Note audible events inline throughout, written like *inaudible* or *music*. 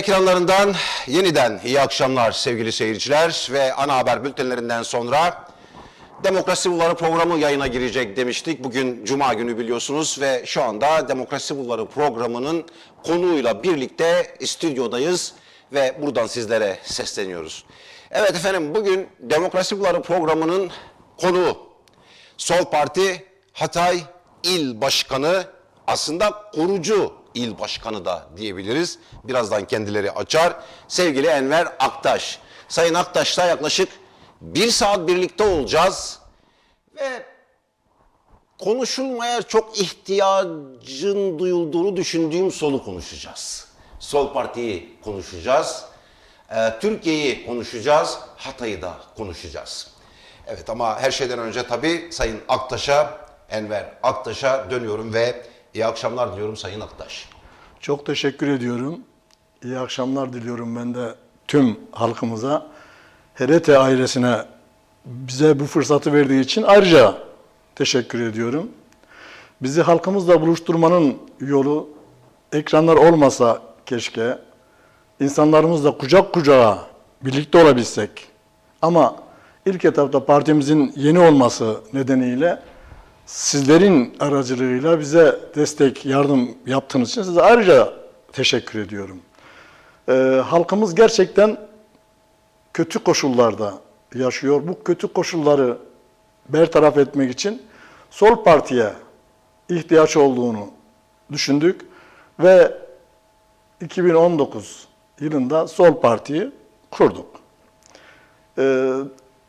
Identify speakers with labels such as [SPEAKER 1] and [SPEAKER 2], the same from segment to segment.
[SPEAKER 1] ekranlarından yeniden iyi akşamlar sevgili seyirciler ve ana haber bültenlerinden sonra Demokrasi Bulvarı programı yayına girecek demiştik. Bugün Cuma günü biliyorsunuz ve şu anda Demokrasi Bulvarı programının konuğuyla birlikte stüdyodayız ve buradan sizlere sesleniyoruz. Evet efendim bugün Demokrasi Bulvarı programının konuğu Sol Parti Hatay İl Başkanı aslında kurucu il başkanı da diyebiliriz. Birazdan kendileri açar. Sevgili Enver Aktaş. Sayın Aktaş'la yaklaşık bir saat birlikte olacağız. Ve konuşulmaya çok ihtiyacın duyulduğunu düşündüğüm solu konuşacağız. Sol Parti'yi konuşacağız. Ee, Türkiye'yi konuşacağız. Hatay'ı da konuşacağız. Evet ama her şeyden önce tabii Sayın Aktaş'a, Enver Aktaş'a dönüyorum ve iyi akşamlar diliyorum Sayın Aktaş.
[SPEAKER 2] Çok teşekkür ediyorum. İyi akşamlar diliyorum ben de tüm halkımıza. HRT ailesine bize bu fırsatı verdiği için ayrıca teşekkür ediyorum. Bizi halkımızla buluşturmanın yolu ekranlar olmasa keşke insanlarımızla kucak kucağa birlikte olabilsek. Ama ilk etapta partimizin yeni olması nedeniyle sizlerin aracılığıyla bize destek, yardım yaptığınız için size ayrıca teşekkür ediyorum. Ee, halkımız gerçekten kötü koşullarda yaşıyor. Bu kötü koşulları bertaraf etmek için Sol Parti'ye ihtiyaç olduğunu düşündük ve 2019 yılında Sol Parti'yi kurduk. Ee,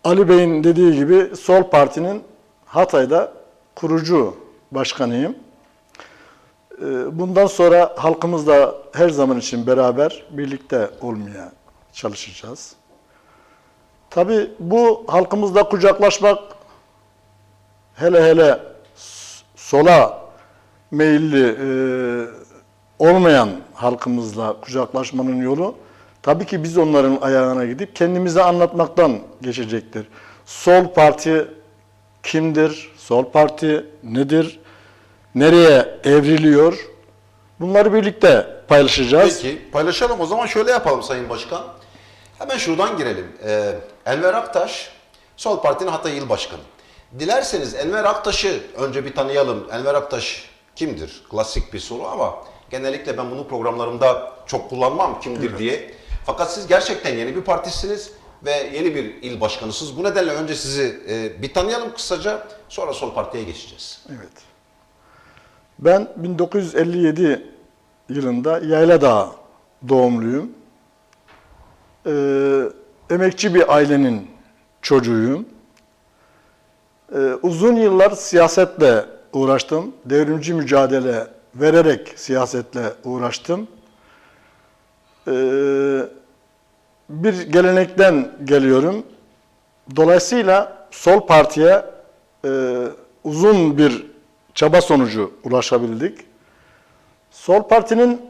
[SPEAKER 2] Ali Bey'in dediği gibi Sol Parti'nin Hatay'da kurucu başkanıyım. Ee, Bundan sonra halkımızla her zaman için beraber birlikte olmaya çalışacağız. Tabii bu halkımızla kucaklaşmak hele hele sola meyilli e, olmayan halkımızla kucaklaşmanın yolu tabii ki biz onların ayağına gidip kendimize anlatmaktan geçecektir. Sol parti kimdir? Sol parti nedir? Nereye evriliyor? Bunları birlikte paylaşacağız.
[SPEAKER 1] Peki paylaşalım o zaman şöyle yapalım Sayın Başkan. Hemen şuradan girelim. Ee, Enver Aktaş, Sol Parti'nin Hatay İl Başkanı. Dilerseniz Enver Aktaş'ı önce bir tanıyalım. Enver Aktaş kimdir? Klasik bir soru ama genellikle ben bunu programlarımda çok kullanmam kimdir diye. Fakat siz gerçekten yeni bir partisiniz ve yeni bir il başkanısınız. Bu nedenle önce sizi e, bir tanıyalım kısaca sonra Sol Parti'ye geçeceğiz.
[SPEAKER 2] Evet. Ben 1957 yılında Yayladağ doğumluyum. Ee, emekçi bir ailenin çocuğuyum. Ee, uzun yıllar siyasetle uğraştım. Devrimci mücadele vererek siyasetle uğraştım. Ee, bir gelenekten geliyorum. Dolayısıyla Sol Parti'ye e, uzun bir çaba sonucu ulaşabildik. Sol Parti'nin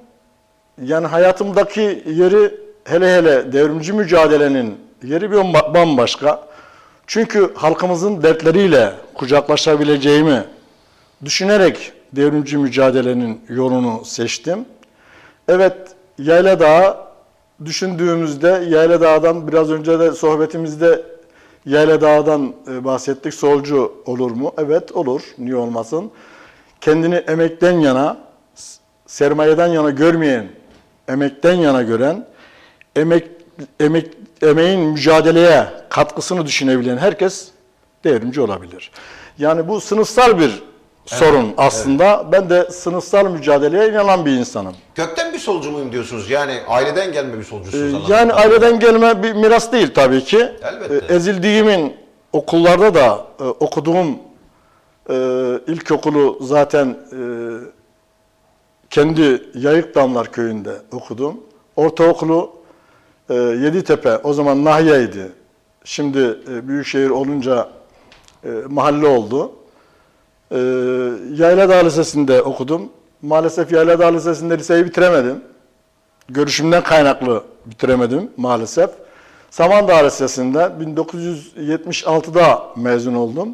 [SPEAKER 2] yani hayatımdaki yeri hele hele devrimci mücadelenin yeri bir ba- bambaşka. Çünkü halkımızın dertleriyle kucaklaşabileceğimi düşünerek devrimci mücadelenin yolunu seçtim. Evet, Yayla Dağı düşündüğümüzde Yayla Dağı'dan biraz önce de sohbetimizde Yayla Dağı'dan e, bahsettik. Solcu olur mu? Evet olur. Niye olmasın? Kendini emekten yana, sermayeden yana görmeyen, emekten yana gören, emek, emek, emeğin mücadeleye katkısını düşünebilen herkes devrimci olabilir. Yani bu sınıfsal bir sorun aslında. Ben de sınıfsal mücadeleye inanan bir insanım.
[SPEAKER 1] Kökten bir solcu muyum diyorsunuz? Yani aileden gelme bir solcusunuz.
[SPEAKER 2] Ee,
[SPEAKER 1] anladığım
[SPEAKER 2] Yani
[SPEAKER 1] kadarıyla.
[SPEAKER 2] aileden gelme bir miras değil tabii ki.
[SPEAKER 1] Elbette.
[SPEAKER 2] Ee, Ezildiğimin okullarda da e, okuduğum e, ilkokulu zaten e, kendi Yayıkdamlar köyünde okudum. Ortaokulu e, Yeditepe, o zaman Nahiye'ydi. Şimdi e, büyükşehir olunca e, mahalle oldu. E, Yayladağ Lisesi'nde okudum. Maalesef Yayladağ Lisesi'nde liseyi bitiremedim. Görüşümden kaynaklı bitiremedim maalesef. Samandağ Lisesi'nde 1976'da mezun oldum.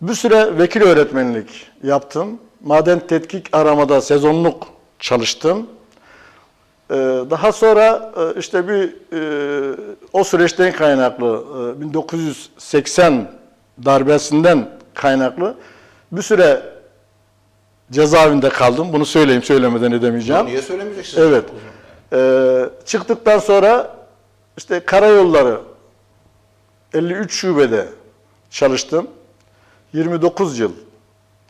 [SPEAKER 2] Bir süre vekil öğretmenlik yaptım. Maden tetkik aramada sezonluk çalıştım. Ee, daha sonra e, işte bir e, o süreçten kaynaklı e, 1980 darbesinden kaynaklı bir süre cezaevinde kaldım. Bunu söyleyeyim söylemeden edemeyeceğim.
[SPEAKER 1] Niye söylemeyeceksiniz?
[SPEAKER 2] Evet. Ee, çıktıktan sonra işte karayolları 53 şubede çalıştım. 29 yıl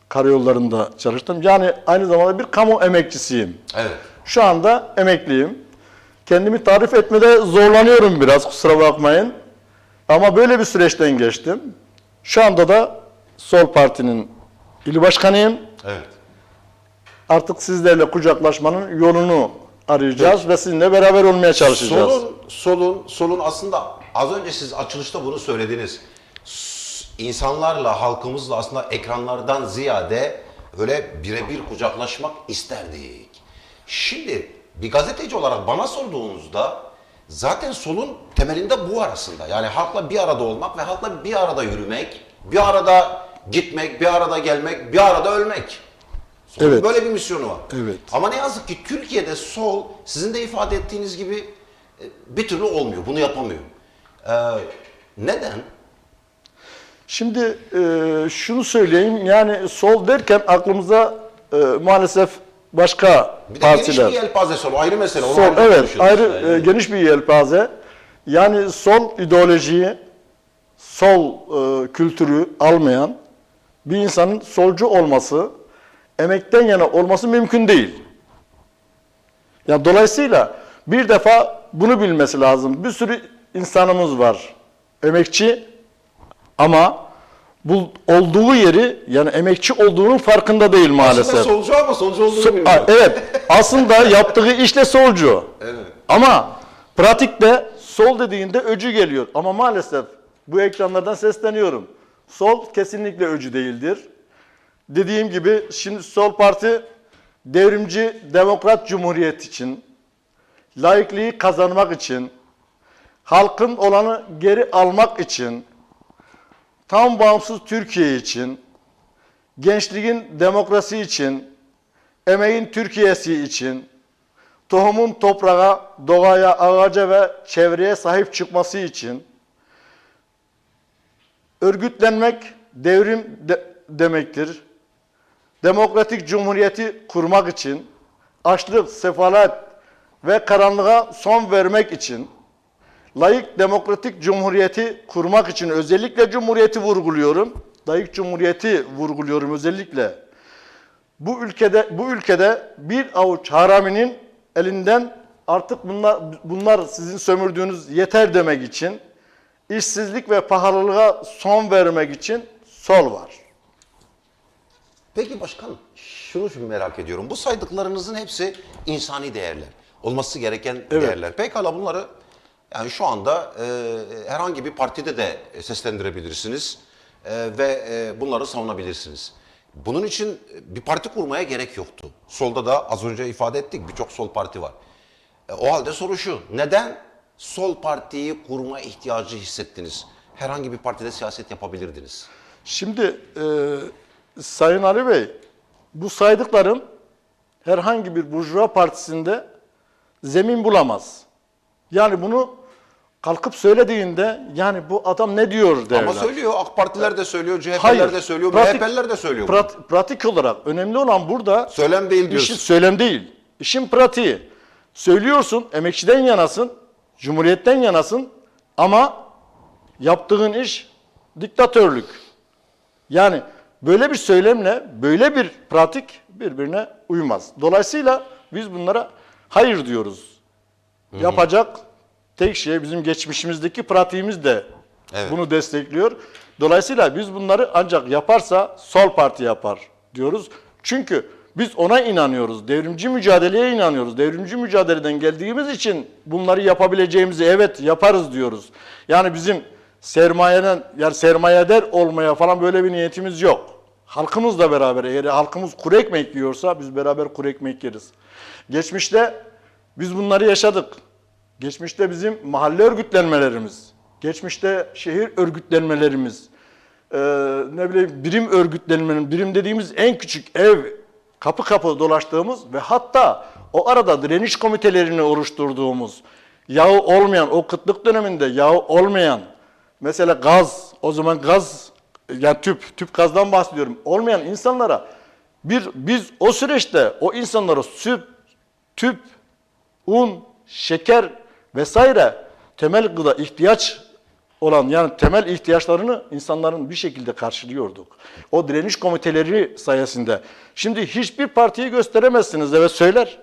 [SPEAKER 2] karayollarında çalıştım. Yani aynı zamanda bir kamu emekçisiyim.
[SPEAKER 1] Evet.
[SPEAKER 2] Şu anda emekliyim. Kendimi tarif etmede zorlanıyorum biraz kusura bakmayın. Ama böyle bir süreçten geçtim. Şu anda da Sol Parti'nin il başkanıyım.
[SPEAKER 1] Evet.
[SPEAKER 2] Artık sizlerle kucaklaşmanın yolunu arayacağız ve sizinle beraber olmaya çalışacağız.
[SPEAKER 1] Solun, solun, solun aslında az önce siz açılışta bunu söylediniz. İnsanlarla, halkımızla aslında ekranlardan ziyade öyle birebir kucaklaşmak isterdik. Şimdi bir gazeteci olarak bana sorduğunuzda zaten solun temelinde bu arasında. Yani halkla bir arada olmak ve halkla bir arada yürümek, bir arada gitmek, bir arada gelmek, bir arada ölmek. Solun
[SPEAKER 2] Evet.
[SPEAKER 1] böyle bir misyonu var.
[SPEAKER 2] Evet.
[SPEAKER 1] Ama ne yazık ki Türkiye'de sol sizin de ifade ettiğiniz gibi e, bir türlü olmuyor. Bunu yapamıyor. Ee, neden?
[SPEAKER 2] Şimdi e, şunu söyleyeyim yani sol derken aklımıza e, maalesef başka
[SPEAKER 1] Bir de
[SPEAKER 2] partiler.
[SPEAKER 1] geniş bir yelpaze sol. Ayrı mesele. Onu
[SPEAKER 2] Sol evet ayrı e, geniş bir yelpaze. Yani sol ideolojiyi, sol e, kültürü almayan bir insanın solcu olması, emekten yana olması mümkün değil. Ya dolayısıyla bir defa bunu bilmesi lazım. Bir sürü insanımız var. Emekçi ama bu olduğu yeri yani emekçi olduğunun farkında değil maalesef.
[SPEAKER 1] Aslında solcu ama solcu olduğunu
[SPEAKER 2] So-
[SPEAKER 1] bilmiyor.
[SPEAKER 2] Evet. Aslında yaptığı işle solcu.
[SPEAKER 1] Evet.
[SPEAKER 2] Ama pratikte sol dediğinde öcü geliyor. Ama maalesef bu ekranlardan sesleniyorum. Sol kesinlikle öcü değildir. Dediğim gibi şimdi sol parti devrimci demokrat cumhuriyet için, laikliği kazanmak için, halkın olanı geri almak için, tam bağımsız Türkiye için, gençliğin demokrasi için, emeğin Türkiye'si için, tohumun toprağa, doğaya, ağaca ve çevreye sahip çıkması için, örgütlenmek devrim de- demektir. Demokratik cumhuriyeti kurmak için, açlık, sefalet ve karanlığa son vermek için, layık demokratik cumhuriyeti kurmak için özellikle cumhuriyeti vurguluyorum. Layık cumhuriyeti vurguluyorum özellikle. Bu ülkede bu ülkede bir avuç haraminin elinden artık bunlar bunlar sizin sömürdüğünüz yeter demek için işsizlik ve pahalılığa son vermek için sol var.
[SPEAKER 1] Peki başkanım şunu şimdi merak ediyorum. Bu saydıklarınızın hepsi insani değerler. Olması gereken değerler. Pekala bunları yani şu anda e, herhangi bir partide de seslendirebilirsiniz e, ve e, bunları savunabilirsiniz. Bunun için bir parti kurmaya gerek yoktu. Solda da az önce ifade ettik birçok sol parti var. E, o halde soru şu. Neden sol partiyi kurma ihtiyacı hissettiniz? Herhangi bir partide siyaset yapabilirdiniz.
[SPEAKER 2] Şimdi e, Sayın Ali Bey bu saydıklarım herhangi bir burjuva partisinde zemin bulamaz. Yani bunu kalkıp söylediğinde yani bu adam ne diyor derler.
[SPEAKER 1] Ama söylüyor AK Partiler de söylüyor, CHP'ler
[SPEAKER 2] Hayır.
[SPEAKER 1] de söylüyor,
[SPEAKER 2] pratik-
[SPEAKER 1] MHP'ler de söylüyor.
[SPEAKER 2] prat- pratik olarak önemli olan burada
[SPEAKER 1] Söylem değil
[SPEAKER 2] işin
[SPEAKER 1] diyorsun.
[SPEAKER 2] söylem değil. İşin pratiği. Söylüyorsun, emekçiden yanasın, cumhuriyetten yanasın ama yaptığın iş diktatörlük. Yani böyle bir söylemle böyle bir pratik birbirine uymaz. Dolayısıyla biz bunlara hayır diyoruz. Yapacak tek şey bizim geçmişimizdeki pratiğimiz de
[SPEAKER 1] Evet.
[SPEAKER 2] bunu destekliyor. Dolayısıyla biz bunları ancak yaparsa sol parti yapar diyoruz. Çünkü biz ona inanıyoruz. Devrimci mücadeleye inanıyoruz. Devrimci mücadeleden geldiğimiz için bunları yapabileceğimizi evet yaparız diyoruz. Yani bizim sermayeden yani sermayeder olmaya falan böyle bir niyetimiz yok. Halkımızla beraber eğer halkımız kuru ekmek yiyorsa biz beraber kuru ekmek yeriz. Geçmişte biz bunları yaşadık. Geçmişte bizim mahalle örgütlenmelerimiz, geçmişte şehir örgütlenmelerimiz, eee, ne bileyim birim örgütlenmenin, birim dediğimiz en küçük ev kapı kapı dolaştığımız ve hatta o arada direniş komitelerini oluşturduğumuz, yağı olmayan, o kıtlık döneminde yağı olmayan, mesela gaz, o zaman gaz, yani tüp, tüp gazdan bahsediyorum, olmayan insanlara bir biz o süreçte o insanlara süt, tüp, un, şeker vesaire temel gıda ihtiyaç olan yani temel ihtiyaçlarını insanların bir şekilde karşılıyorduk. O direniş komiteleri sayesinde. Şimdi hiçbir partiyi gösteremezsiniz evet söyler.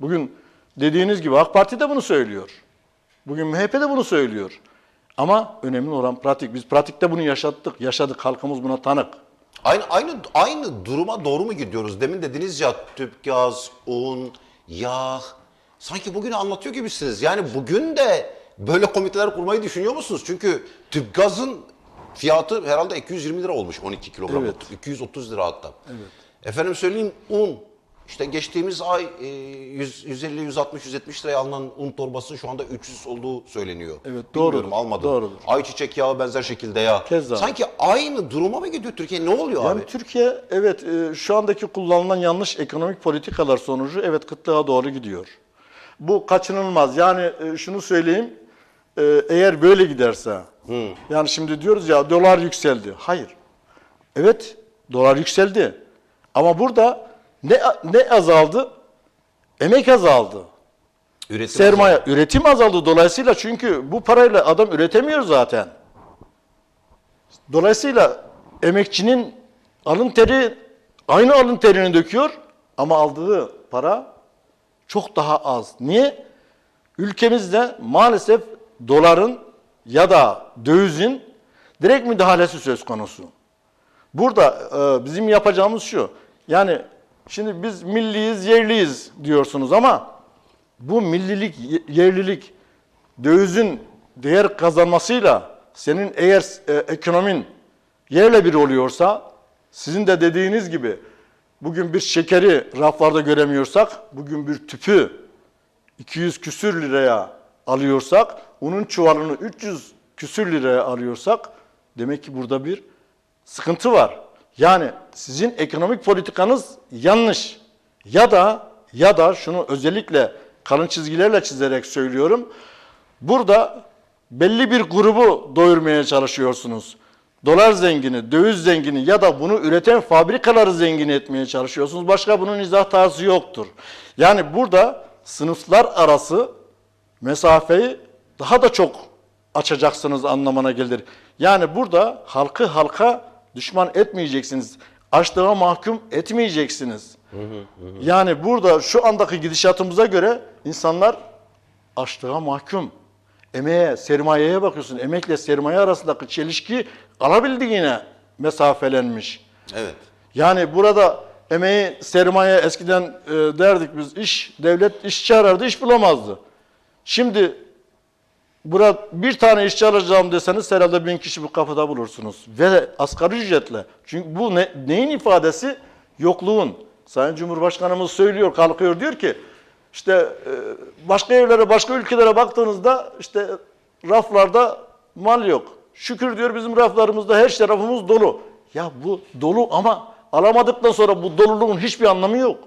[SPEAKER 2] Bugün dediğiniz gibi AK Parti de bunu söylüyor. Bugün MHP de bunu söylüyor. Ama önemli olan pratik. Biz pratikte bunu yaşattık, yaşadık. Halkımız buna tanık.
[SPEAKER 1] Aynı aynı aynı duruma doğru mu gidiyoruz? Demin dediniz ya tüp gaz, un, yağ. Sanki bugünü anlatıyor gibisiniz. Yani bugün de böyle komiteler kurmayı düşünüyor musunuz? Çünkü tüp gazın fiyatı herhalde 220 lira olmuş 12 kilogram.
[SPEAKER 2] Evet.
[SPEAKER 1] 230 lira hatta. Efendim söyleyeyim un. İşte geçtiğimiz ay e, 100, 150, 160, 170 liraya alınan un torbası şu anda 300 olduğu söyleniyor.
[SPEAKER 2] Evet,
[SPEAKER 1] Bilmiyorum,
[SPEAKER 2] doğrudur,
[SPEAKER 1] almadım.
[SPEAKER 2] doğrudur.
[SPEAKER 1] Ayçiçek yağı benzer şekilde yağ.
[SPEAKER 2] Keza.
[SPEAKER 1] Sanki aynı duruma mı gidiyor Türkiye? Ne oluyor
[SPEAKER 2] Yani
[SPEAKER 1] abi?
[SPEAKER 2] Türkiye evet e, şu andaki kullanılan yanlış ekonomik politikalar sonucu evet kıtlığa doğru gidiyor. Bu kaçınılmaz. Yani e, şunu söyleyeyim. E, Eğer böyle giderse yani şimdi diyoruz ya dolar yükseldi. Hayır. Evet dolar yükseldi. Ama burada ne ne azaldı? Emek azaldı.
[SPEAKER 1] Üretim
[SPEAKER 2] Sermaye, üretim azaldı dolayısıyla çünkü bu parayla adam üretemiyor zaten. Dolayısıyla emekçinin alın teri aynı alın terini döküyor ama aldığı para çok daha az. Niye? Ülkemizde maalesef doların ya da dövizin direkt müdahalesi söz konusu. Burada e, bizim yapacağımız şu. Yani şimdi biz milliyiz, yerliyiz diyorsunuz ama bu millilik, ye- yerlilik dövizin değer kazanmasıyla senin eğer e, ekonomin yerle bir oluyorsa sizin de dediğiniz gibi bugün bir şekeri raflarda göremiyorsak bugün bir tüpü 200 küsür liraya alıyorsak unun çuvalını 300 küsür liraya alıyorsak demek ki burada bir sıkıntı var. Yani sizin ekonomik politikanız yanlış. Ya da ya da şunu özellikle kalın çizgilerle çizerek söylüyorum. Burada belli bir grubu doyurmaya çalışıyorsunuz. Dolar zengini, döviz zengini ya da bunu üreten fabrikaları zengin etmeye çalışıyorsunuz. Başka bunun izah tarzı yoktur. Yani burada sınıflar arası mesafeyi daha da çok açacaksınız anlamına gelir. Yani burada halkı halka düşman etmeyeceksiniz. Açlığa mahkum etmeyeceksiniz. Yani burada şu andaki gidişatımıza göre insanlar açlığa mahkum. Emeğe, sermayeye bakıyorsun. Emekle sermaye arasındaki çelişki alabildiğine mesafelenmiş.
[SPEAKER 1] Evet.
[SPEAKER 2] Yani burada emeği, sermaye eskiden e, derdik biz iş, devlet işçi arardı, iş bulamazdı. Şimdi burada bir tane işçi alacağım deseniz herhalde bin kişi bu kapıda bulursunuz. Ve asgari ücretle. Çünkü bu ne, neyin ifadesi? Yokluğun. Sayın Cumhurbaşkanımız söylüyor, kalkıyor diyor ki işte e, başka yerlere, başka ülkelere baktığınızda işte raflarda mal yok. Şükür diyor bizim raflarımızda her tarafımız dolu. Ya bu dolu ama alamadıktan sonra bu doluluğun hiçbir anlamı yok.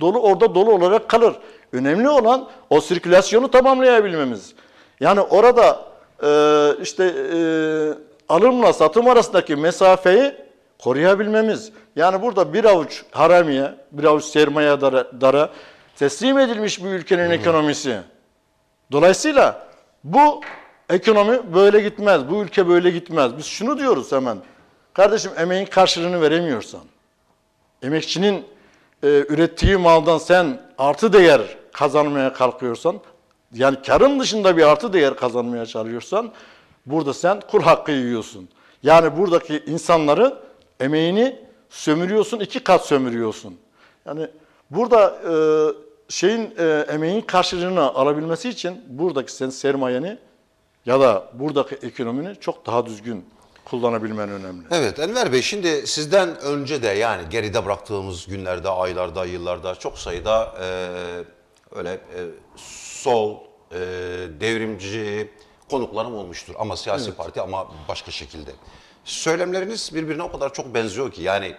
[SPEAKER 2] Dolu orada dolu olarak kalır. Önemli olan o sirkülasyonu tamamlayabilmemiz. Yani orada e, işte e, alımla satım arasındaki mesafeyi koruyabilmemiz. Yani burada bir avuç haramiye, bir avuç sermaye dara, dara teslim edilmiş bir ülkenin ekonomisi. Dolayısıyla bu ekonomi böyle gitmez, bu ülke böyle gitmez. Biz şunu diyoruz hemen. Kardeşim emeğin karşılığını veremiyorsan, emekçinin e, ürettiği maldan sen artı değer kazanmaya kalkıyorsan, yani karın dışında bir artı değer kazanmaya çalışıyorsan, burada sen kul hakkı yiyorsun. Yani buradaki insanları emeğini sömürüyorsun, iki kat sömürüyorsun. Yani burada e, şeyin e, emeğin karşılığını alabilmesi için buradaki sen sermayeni ya da buradaki ekonomini çok daha düzgün kullanabilmen önemli.
[SPEAKER 1] Evet Enver Bey şimdi sizden önce de yani geride bıraktığımız günlerde, aylarda, yıllarda çok sayıda e, öyle e, sol, e, devrimci konuklarım olmuştur. Ama siyasi parti ama başka şekilde. Söylemleriniz birbirine o kadar çok benziyor ki yani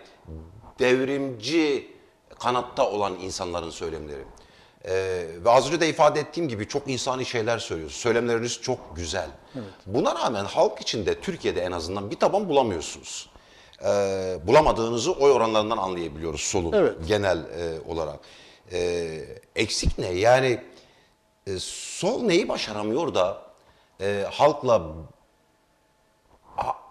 [SPEAKER 1] devrimci kanatta olan insanların söylemleri. Ee, ve az önce de ifade ettiğim gibi çok insani şeyler söylüyorsunuz. Söylemleriniz çok güzel. Buna rağmen halk içinde Türkiye'de en azından bir taban bulamıyorsunuz. Ee, bulamadığınızı oy oranlarından anlayabiliyoruz solun
[SPEAKER 2] Evet.
[SPEAKER 1] genel e, olarak. Ee, eksik ne? Yani e, sol neyi başaramıyor da e, halkla ha-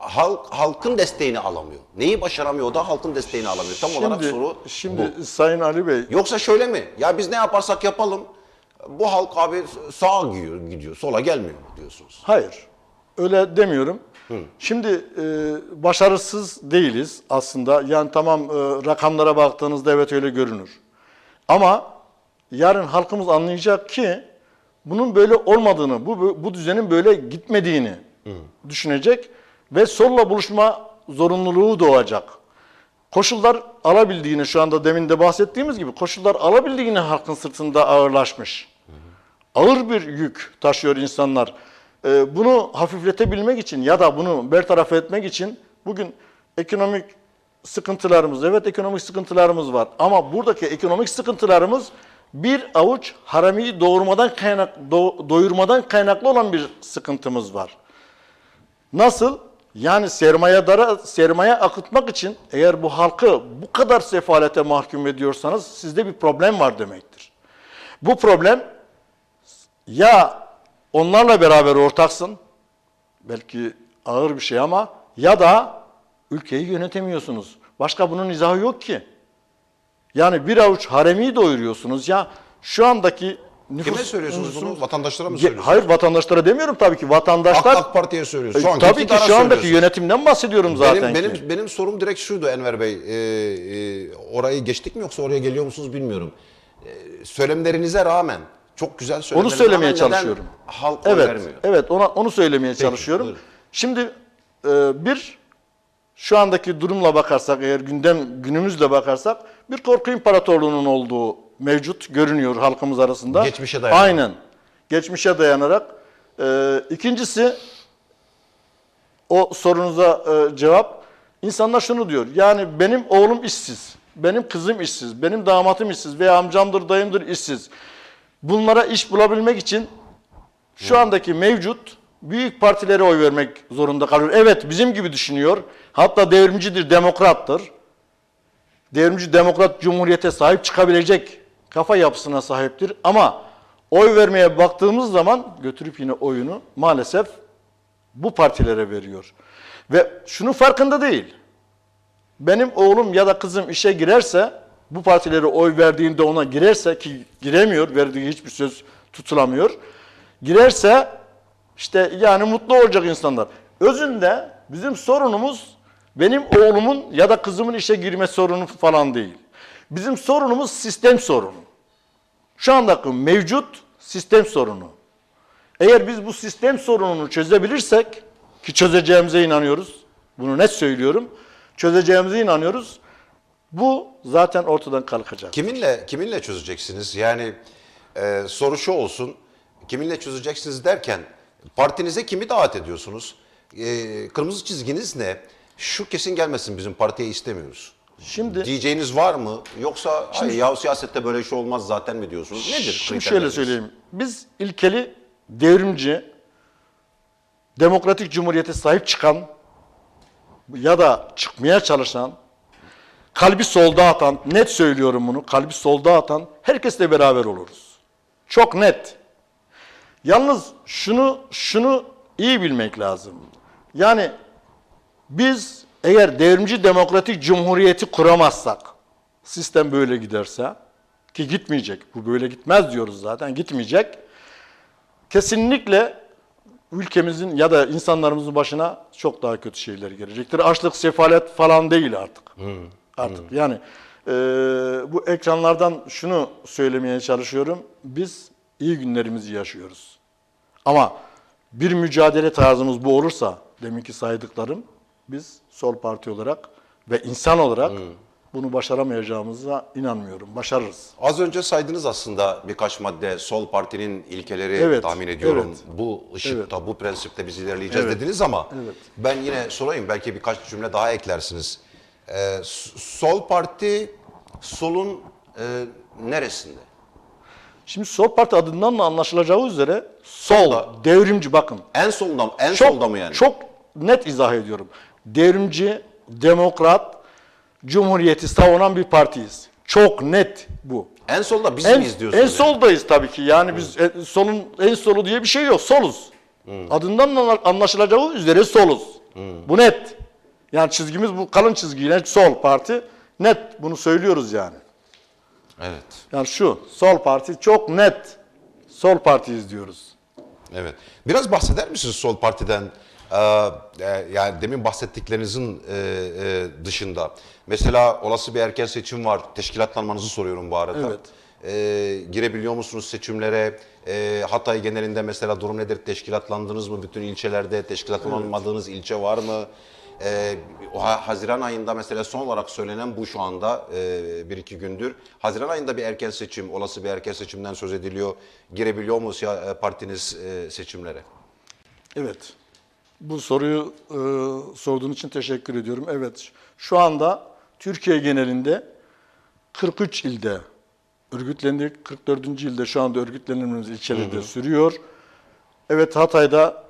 [SPEAKER 1] halk halkın desteğini alamıyor. Neyi başaramıyor da halkın desteğini alamıyor. Tam olarak
[SPEAKER 2] Şimdi,
[SPEAKER 1] soru
[SPEAKER 2] şimdi
[SPEAKER 1] bu.
[SPEAKER 2] Sayın Ali Bey
[SPEAKER 1] Yoksa şöyle mi? Ya biz ne yaparsak yapalım bu halk abi sağa gidiyor, gidiyor sola gelmiyor mu diyorsunuz.
[SPEAKER 2] Hayır. Öyle demiyorum. Şimdi e, başarısız değiliz aslında. Yani tamam e, rakamlara baktığınızda evet öyle görünür. Ama yarın halkımız anlayacak ki bunun böyle olmadığını, bu bu düzenin böyle gitmediğini düşünecek ve solla buluşma zorunluluğu doğacak. Koşullar alabildiğini şu anda demin de bahsettiğimiz gibi koşullar alabildiğini halkın sırtında ağırlaşmış ağır bir yük taşıyor insanlar. Ee, bunu hafifletebilmek için ya da bunu bertaraf etmek için bugün ekonomik sıkıntılarımız, evet ekonomik sıkıntılarımız var ama buradaki ekonomik sıkıntılarımız bir avuç haramiyi doğurmadan kaynak, do- doyurmadan kaynaklı olan bir sıkıntımız var. Nasıl? Yani sermayedara, sermaye akıtmak için eğer bu halkı bu kadar sefalete mahkum ediyorsanız sizde bir problem var demektir. Bu problem ya onlarla beraber ortaksın, belki ağır bir şey ama ya da ülkeyi yönetemiyorsunuz. Başka bunun izahı yok ki. Yani bir avuç haremi doyuruyorsunuz ya şu andaki nüfus...
[SPEAKER 1] Kime söylüyorsunuz bunu? Vatandaşlara mı söylüyorsunuz?
[SPEAKER 2] Hayır vatandaşlara demiyorum tabii ki.
[SPEAKER 1] AK,
[SPEAKER 2] Vatandaşlar...
[SPEAKER 1] AK Parti'ye söylüyorsunuz.
[SPEAKER 2] E,
[SPEAKER 1] Şu
[SPEAKER 2] tabii ki şu andaki yönetimden bahsediyorum zaten
[SPEAKER 1] benim,
[SPEAKER 2] ki.
[SPEAKER 1] benim, benim sorum direkt şuydu Enver Bey. Ee, e, orayı geçtik mi yoksa oraya geliyor musunuz bilmiyorum. Ee, söylemlerinize rağmen çok güzel
[SPEAKER 2] Onu
[SPEAKER 1] söylemlerinize
[SPEAKER 2] söylemeye
[SPEAKER 1] rağmen
[SPEAKER 2] çalışıyorum.
[SPEAKER 1] halk
[SPEAKER 2] Evet,
[SPEAKER 1] vermiyor.
[SPEAKER 2] evet ona onu söylemeye çalışıyorum.
[SPEAKER 1] buyurun.
[SPEAKER 2] Şimdi e, bir şu andaki durumla bakarsak eğer gündem günümüzle bakarsak bir korku imparatorluğunun olduğu mevcut görünüyor halkımız arasında.
[SPEAKER 1] Geçmişe dayanarak.
[SPEAKER 2] Aynen. Geçmişe dayanarak. E, ikincisi o sorunuza e, cevap insanlar şunu diyor. Yani benim oğlum işsiz, benim kızım işsiz, benim damatım işsiz veya amcamdır, dayımdır işsiz. Bunlara iş bulabilmek için şu andaki mevcut büyük partilere oy vermek zorunda kalıyor. Evet bizim gibi düşünüyor. Hatta devrimcidir, demokrattır. Devrimci demokrat cumhuriyete sahip çıkabilecek kafa yapısına sahiptir. Ama oy vermeye baktığımız zaman götürüp yine oyunu maalesef bu partilere veriyor. Ve şunun farkında değil. Benim oğlum ya da kızım işe girerse bu partilere oy verdiğinde ona girerse ki giremiyor, verdiği hiçbir söz tutulamıyor. Girerse işte yani mutlu olacak insanlar. Özünde bizim sorunumuz benim oğlumun ya da kızımın işe girme sorunu falan değil. Bizim sorunumuz sistem sorunu. Şu andaki mevcut sistem sorunu. Eğer biz bu sistem sorununu çözebilirsek ki çözeceğimize inanıyoruz. Bunu net söylüyorum. Çözeceğimize inanıyoruz. Bu zaten ortadan kalkacak.
[SPEAKER 1] Kiminle kiminle çözeceksiniz? Yani e, soru şu olsun. Kiminle çözeceksiniz derken partinize kimi davet ediyorsunuz? E, kırmızı çizginiz ne? Şu kesin gelmesin bizim partiye istemiyoruz.
[SPEAKER 2] Şimdi
[SPEAKER 1] Diyeceğiniz var mı? Yoksa "Ay ya siyasette böyle şey olmaz zaten mi diyorsunuz? Nedir?
[SPEAKER 2] Şimdi şöyle söyleyeyim. Biz ilkeli, devrimci, demokratik cumhuriyete sahip çıkan ya da çıkmaya çalışan, kalbi solda atan, net söylüyorum bunu, kalbi solda atan herkesle beraber oluruz. Çok net. Yalnız şunu şunu iyi bilmek lazım. Yani biz eğer devrimci demokratik cumhuriyeti kuramazsak, sistem böyle giderse, ki gitmeyecek, bu böyle gitmez diyoruz zaten, gitmeyecek. Kesinlikle ülkemizin ya da insanlarımızın başına çok daha kötü şeyler gelecektir. Açlık, sefalet falan değil artık. Artık yani e, bu ekranlardan şunu söylemeye çalışıyorum. Biz iyi günlerimizi yaşıyoruz. Ama bir mücadele tarzımız bu olursa, deminki saydıklarım, biz sol parti olarak ve insan olarak bunu başaramayacağımıza inanmıyorum. Başarırız.
[SPEAKER 1] Az önce saydınız aslında birkaç madde sol partinin ilkeleri
[SPEAKER 2] Evet,
[SPEAKER 1] tahmin ediyorum.
[SPEAKER 2] evet.
[SPEAKER 1] Bu ışıkta, bu prensipte biz ilerleyeceğiz
[SPEAKER 2] Evet,
[SPEAKER 1] dediniz ama
[SPEAKER 2] evet.
[SPEAKER 1] ben yine sorayım belki birkaç cümle daha eklersiniz. Ee, sol parti solun e, neresinde?
[SPEAKER 2] Şimdi Sol Parti adından da anlaşılacağı üzere sol,
[SPEAKER 1] Solda.
[SPEAKER 2] devrimci bakın.
[SPEAKER 1] En solda mı? En
[SPEAKER 2] Çok,
[SPEAKER 1] solda mı yani?
[SPEAKER 2] Çok net izah ediyorum. Devrimci, demokrat, cumhuriyeti savunan bir partiyiz. Çok net bu.
[SPEAKER 1] En solda biz
[SPEAKER 2] En,
[SPEAKER 1] miyiz diyorsun?
[SPEAKER 2] en
[SPEAKER 1] yani?
[SPEAKER 2] soldayız tabii ki. Yani biz e, solun en solu diye bir şey yok. Soluz. Adından da anlaşılacağı üzere soluz. Bu net. Yani çizgimiz bu kalın çizgiyle sol parti net bunu söylüyoruz yani.
[SPEAKER 1] Evet.
[SPEAKER 2] Yani şu sol parti çok net sol partiyiz diyoruz.
[SPEAKER 1] Evet. Biraz bahseder misiniz Sol Parti'den? Ee, e, yani demin bahsettiklerinizin e, e, dışında. Mesela olası bir erken seçim var. Teşkilatlanmanızı soruyorum bu arada.
[SPEAKER 2] Evet.
[SPEAKER 1] Ee, girebiliyor musunuz seçimlere? Ee, Hatay genelinde mesela durum nedir? Teşkilatlandınız mı bütün ilçelerde? Teşkilatlanmadığınız ilçe var mı? O ha- Haziran ayında mesela son olarak söylenen bu şu anda e, bir iki gündür. Haziran ayında bir erken seçim, olası bir erken seçimden söz ediliyor. Girebiliyor mu e, partiniz e, seçimlere?
[SPEAKER 2] Evet. Bu soruyu e, sorduğun için teşekkür ediyorum. Evet. Şu anda Türkiye genelinde 43 ilde örgütlendik. 44. ilde şu anda örgütlenmemiz ilçelerde sürüyor. Evet Hatay'da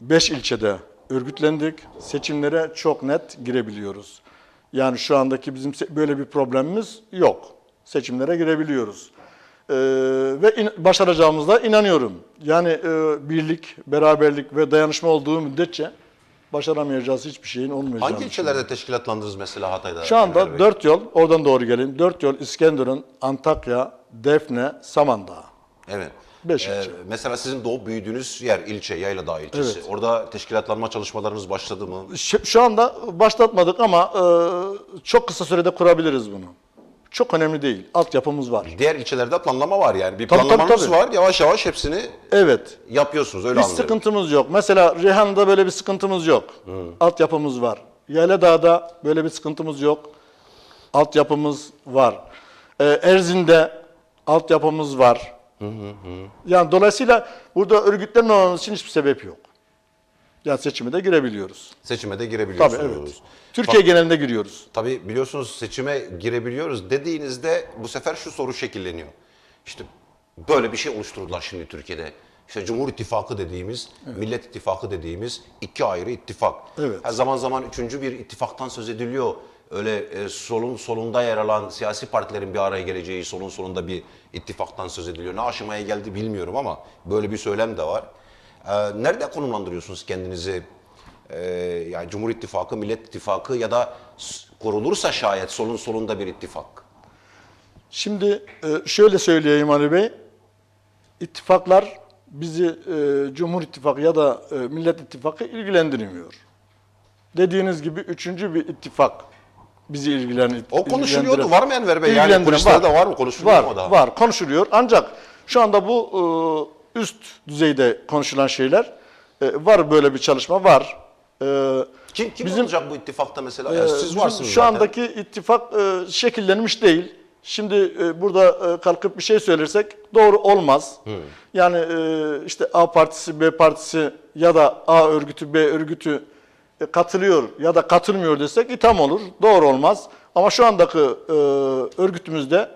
[SPEAKER 2] 5 ilçede örgütlendik. Seçimlere çok net girebiliyoruz. Yani şu andaki bizim böyle bir problemimiz yok. Seçimlere girebiliyoruz. Ee, ve in- başaracağımıza inanıyorum. Yani e, birlik, beraberlik ve dayanışma olduğu müddetçe başaramayacağız hiçbir şeyin olmayacağını
[SPEAKER 1] Hangi ilçelerde teşkilatlandınız mesela Hatay'da?
[SPEAKER 2] şu anda dört yol, oradan doğru gelin. Dört yol İskenderun, Antakya, Defne, Samandağ.
[SPEAKER 1] Evet.
[SPEAKER 2] Beş
[SPEAKER 1] Ee,
[SPEAKER 2] ilçe.
[SPEAKER 1] mesela sizin doğup büyüdüğünüz yer ilçe, Yayladağ ilçesi.
[SPEAKER 2] Evet.
[SPEAKER 1] Orada teşkilatlanma çalışmalarınız başladı mı?
[SPEAKER 2] Şu, şu anda başlatmadık ama e, çok kısa sürede kurabiliriz bunu. Çok önemli değil. Altyapımız var.
[SPEAKER 1] Diğer ilçelerde planlama var yani. Bir
[SPEAKER 2] Tabii, tabii,
[SPEAKER 1] planlamanız
[SPEAKER 2] tabii.
[SPEAKER 1] var. Yavaş yavaş hepsini
[SPEAKER 2] Evet.
[SPEAKER 1] yapıyorsunuz öyle
[SPEAKER 2] Hiç
[SPEAKER 1] anlıyorum.
[SPEAKER 2] sıkıntımız yok. Mesela Rihan'da böyle bir sıkıntımız yok. Altyapımız var. Yayladağ'da böyle bir sıkıntımız yok. Altyapımız var. Ee, Erzin'de altyapımız var. Yani dolayısıyla burada örgütlenmememiz için hiçbir sebep yok. Yani seçime de girebiliyoruz.
[SPEAKER 1] Seçime de
[SPEAKER 2] Tabii
[SPEAKER 1] girebiliyorsunuz.
[SPEAKER 2] evet. Türkiye genelinde giriyoruz.
[SPEAKER 1] Tabii biliyorsunuz seçime girebiliyoruz dediğinizde bu sefer şu soru şekilleniyor. İşte böyle bir şey oluşturdular şimdi Türkiye'de. İşte Cumhur İttifakı dediğimiz, Millet İttifakı dediğimiz iki ayrı ittifak.
[SPEAKER 2] Evet.
[SPEAKER 1] Her zaman zaman üçüncü bir ittifaktan söz ediliyor. Öyle e, solun solunda yer alan siyasi partilerin bir araya geleceği solun solunda bir ittifaktan söz ediliyor. Ne aşamaya geldi bilmiyorum ama böyle bir söylem de var. Ee, nerede konumlandırıyorsunuz kendinizi? Ee, yani Cumhur İttifakı, Millet İttifakı ya da kurulursa şayet solun solunda bir ittifak.
[SPEAKER 2] Şimdi e, şöyle söyleyeyim Ali Bey. İttifaklar bizi e, Cumhur İttifakı ya da e, Millet İttifakı ilgilendirmiyor. Dediğiniz gibi üçüncü bir ittifak bizi ilgilendirir.
[SPEAKER 1] O konuşuluyordu. Var mı Enver Bey? Yani kulislerde var mı? Konuşuluyor
[SPEAKER 2] var,
[SPEAKER 1] mu o da?
[SPEAKER 2] Var, konuşuluyor. Ancak şu anda bu e, üst düzeyde konuşulan şeyler e, var böyle bir çalışma var. E,
[SPEAKER 1] Kim, kim
[SPEAKER 2] Bizim-
[SPEAKER 1] olacak bu ittifakta mesela?
[SPEAKER 2] ee,
[SPEAKER 1] Yani siz varsınız
[SPEAKER 2] Şu
[SPEAKER 1] zaten.
[SPEAKER 2] andaki ittifak e, şekillenmiş değil. Şimdi e, burada e, kalkıp bir şey söylersek doğru olmaz. Yani e, işte A partisi, B partisi ya da A örgütü, B örgütü e, katılıyor ya da katılmıyor desek itham olur. Doğru olmaz. Ama şu andaki e, örgütümüzde,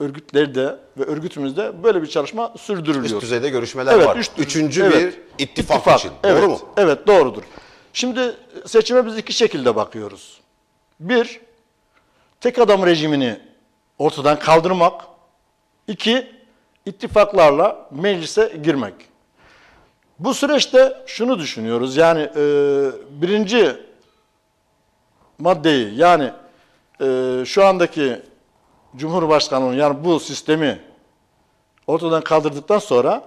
[SPEAKER 2] örgütlerde ve örgütümüzde böyle bir çalışma sürdürülüyor.
[SPEAKER 1] Üst düzeyde görüşmeler var.
[SPEAKER 2] üst-
[SPEAKER 1] Üçüncü
[SPEAKER 2] evet,
[SPEAKER 1] bir ittifak, için.
[SPEAKER 2] Evet,
[SPEAKER 1] Doğru mu?
[SPEAKER 2] Evet, doğrudur. Şimdi seçime biz iki şekilde bakıyoruz. Bir, tek adam rejimini ortadan kaldırmak. İki, ittifaklarla meclise girmek. Bu süreçte şunu düşünüyoruz. Yani e, birinci maddeyi yani e, şu andaki Cumhurbaşkanı'nın yani bu sistemi ortadan kaldırdıktan sonra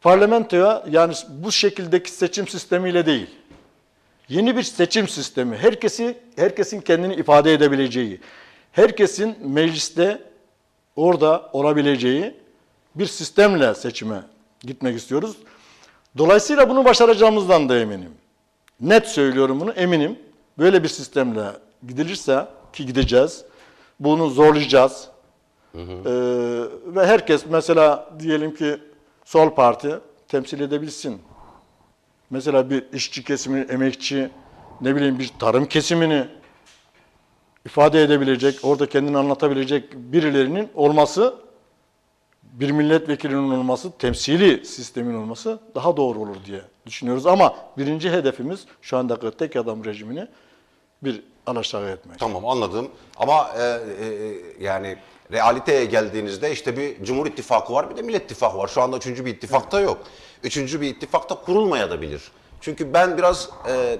[SPEAKER 2] parlamentoya yani bu şekildeki seçim sistemiyle değil. Yeni bir seçim sistemi. Herkesi herkesin kendini ifade edebileceği, herkesin mecliste orada olabileceği bir sistemle seçime gitmek istiyoruz. Dolayısıyla bunu başaracağımızdan da eminim. Net söylüyorum bunu eminim. Böyle bir sistemle gidilirse ki gideceğiz. Bunu zorlayacağız. Ee, ve herkes mesela diyelim ki sol parti temsil edebilsin. Mesela bir işçi kesimini, emekçi, ne bileyim bir tarım kesimini ifade edebilecek, orada kendini anlatabilecek birilerinin olması, bir milletvekilinin olması, temsili sistemin olması daha doğru olur diye düşünüyoruz. Ama birinci hedefimiz şu andaki tek adam rejimini bir alaşağı etmek.
[SPEAKER 1] Tamam anladım ama e, e, yani realiteye geldiğinizde işte bir Cumhur İttifakı var bir de Millet İttifakı var. Şu anda üçüncü bir ittifak da yok. Üçüncü bir ittifak da kurulmaya da bilir. Çünkü ben biraz e,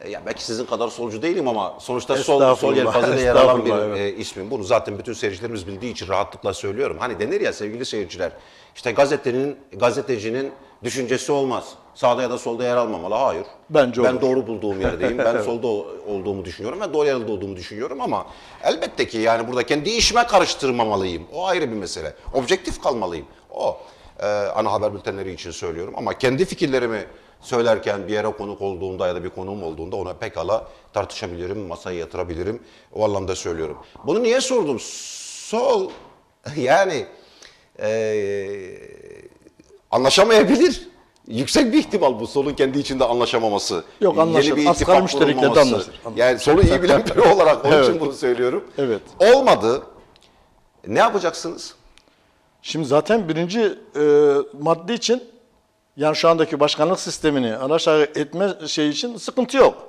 [SPEAKER 1] e, ya belki sizin kadar solcu değilim ama sonuçta sol, sol yelpazede yer alan bir
[SPEAKER 2] estağfurullah,
[SPEAKER 1] e, ismim. Bunu zaten bütün seyircilerimiz bildiği için rahatlıkla söylüyorum. Hani denir ya sevgili seyirciler işte gazetenin, gazetecinin düşüncesi olmaz. Sağda ya da solda yer almamalı. Hayır.
[SPEAKER 2] Bence
[SPEAKER 1] ben
[SPEAKER 2] olur.
[SPEAKER 1] doğru bulduğum yerdeyim. Ben *laughs* solda ol- olduğumu düşünüyorum ve doğru yerde olduğumu düşünüyorum ama elbette ki yani burada kendi işime karıştırmamalıyım. O ayrı bir mesele. Objektif kalmalıyım. O e, ana haber bültenleri için söylüyorum ama kendi fikirlerimi söylerken bir yere konuk olduğumda ya da bir konuğum olduğunda ona pekala tartışabilirim, masaya yatırabilirim. O anlamda söylüyorum. Bunu niye sordum? Sol *laughs* yani e, anlaşamayabilir. Yüksek bir ihtimal bu solun kendi içinde anlaşamaması.
[SPEAKER 2] Yok, anlaşır.
[SPEAKER 1] Yeni bir
[SPEAKER 2] Asgari müşterekle de anlaşır.
[SPEAKER 1] Yani solu iyi bilen *laughs* biri olarak onun için
[SPEAKER 2] Evet.
[SPEAKER 1] bunu söylüyorum.
[SPEAKER 2] Evet.
[SPEAKER 1] Olmadı. Ne yapacaksınız?
[SPEAKER 2] Şimdi zaten birinci e, madde için yani şu andaki başkanlık sistemini alaşağı etme şey için sıkıntı yok.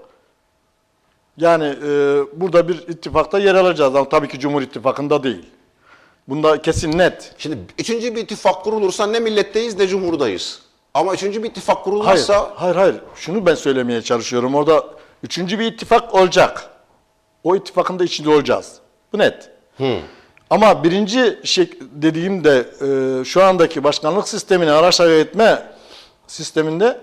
[SPEAKER 2] Yani e, burada bir ittifakta yer alacağız ama tabii ki Cumhur İttifakı'nda değil. Bunda kesin net.
[SPEAKER 1] Şimdi üçüncü bir ittifak kurulursa ne milletteyiz ne cumhurdayız. Ama üçüncü bir ittifak
[SPEAKER 2] Hayır,
[SPEAKER 1] kurulmazsa
[SPEAKER 2] hayır, hayır. Şunu ben söylemeye çalışıyorum. Orada üçüncü bir ittifak olacak. O ittifakın da içinde olacağız. Bu net. Ama birinci şey dediğimde e, şu andaki başkanlık sistemini alaşağı etme sisteminde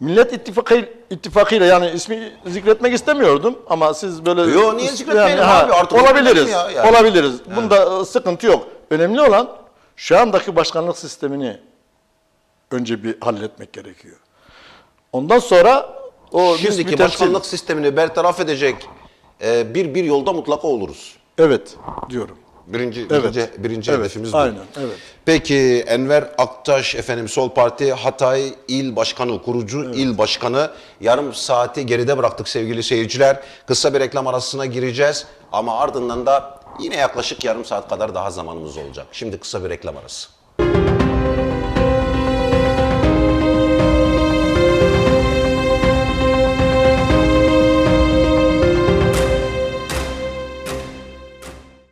[SPEAKER 2] Millet İttifakı ittifakıyla yani ismi zikretmek istemiyordum ama siz böyle
[SPEAKER 1] Yo, niye zikretmeyelim abi? Artık
[SPEAKER 2] olabiliriz.
[SPEAKER 1] zikredelim ya yani.
[SPEAKER 2] Olabiliriz. Bunda e, sıkıntı yok. Önemli olan şu andaki başkanlık sistemini önce bir halletmek gerekiyor. Ondan sonra o
[SPEAKER 1] şimdiki başkanlık sistemini bertaraf edecek e, bir bir yolda mutlaka oluruz.
[SPEAKER 2] Evet diyorum.
[SPEAKER 1] Birinci,
[SPEAKER 2] Evet.
[SPEAKER 1] birinci, birinci
[SPEAKER 2] Evet,
[SPEAKER 1] hedefimiz bu.
[SPEAKER 2] aynen, evet.
[SPEAKER 1] Peki Enver Aktaş efendim Sol Parti Hatay İl Başkanı, kurucu il başkanı. Yarım saati geride bıraktık sevgili seyirciler. Kısa bir reklam arasına gireceğiz ama ardından da yine yaklaşık yarım saat kadar daha zamanımız olacak. Şimdi kısa bir reklam arası.